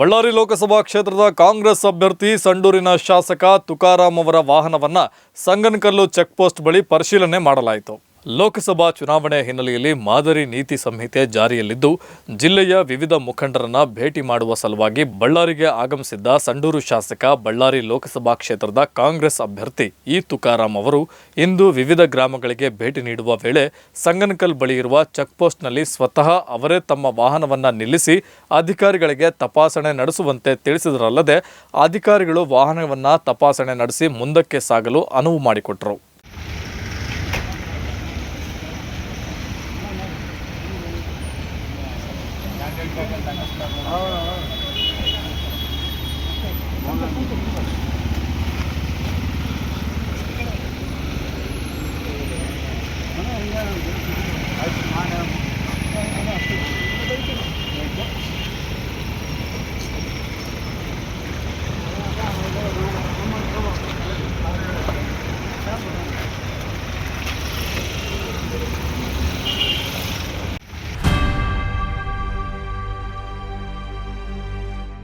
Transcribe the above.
ಬಳ್ಳಾರಿ ಲೋಕಸಭಾ ಕ್ಷೇತ್ರದ ಕಾಂಗ್ರೆಸ್ ಅಭ್ಯರ್ಥಿ ಸಂಡೂರಿನ ಶಾಸಕ ತುಕಾರಾಮ್ ಅವರ ವಾಹನವನ್ನು ಸಂಗನಕಲ್ಲು ಚೆಕ್ ಪೋಸ್ಟ್ ಬಳಿ ಪರಿಶೀಲನೆ ಮಾಡಲಾಯಿತು. ಲೋಕಸಭಾ ಚುನಾವಣೆ ಹಿನ್ನೆಲೆಯಲ್ಲಿ ಮಾದರಿ ನೀತಿ ಸಂಹಿತೆ ಜಾರಿಯಲ್ಲಿದ್ದು, ಜಿಲ್ಲೆಯ ವಿವಿಧ ಮುಖಂಡರನ್ನ ಭೇಟಿ ಮಾಡುವ ಸಲುವಾಗಿ ಬಳ್ಳಾರಿಗೆ ಆಗಮಿಸಿದ್ದ ಸಂಡೂರು ಶಾಸಕ ಬಳ್ಳಾರಿ ಲೋಕಸಭಾ ಕ್ಷೇತ್ರದ ಕಾಂಗ್ರೆಸ್ ಅಭ್ಯರ್ಥಿ ಇ ತುಕಾರಾಂ ಅವರು ಇಂದು ವಿವಿಧ ಗ್ರಾಮಗಳಿಗೆ ಭೇಟಿ ನೀಡುವ ವೇಳೆ ಸಂಗನಕಲ್ ಬಳಿ ಇರುವ ಚೆಕ್ಪೋಸ್ಟ್ನಲ್ಲಿ ಸ್ವತಃ ಅವರೇ ತಮ್ಮ ವಾಹನವನ್ನ ನಿಲ್ಲಿಸಿ ಅಧಿಕಾರಿಗಳಿಗೆ ತಪಾಸಣೆ ನಡೆಸುವಂತೆ ತಿಳಿಸಿದರಲ್ಲದೆ, ಅಧಿಕಾರಿಗಳು ವಾಹನವನ್ನ ತಪಾಸಣೆ ನಡೆಸಿ ಮುಂದಕ್ಕೆ ಸಾಗಲು ಅನುವು ಮಾಡಿಕೊಟ್ಟರು అవును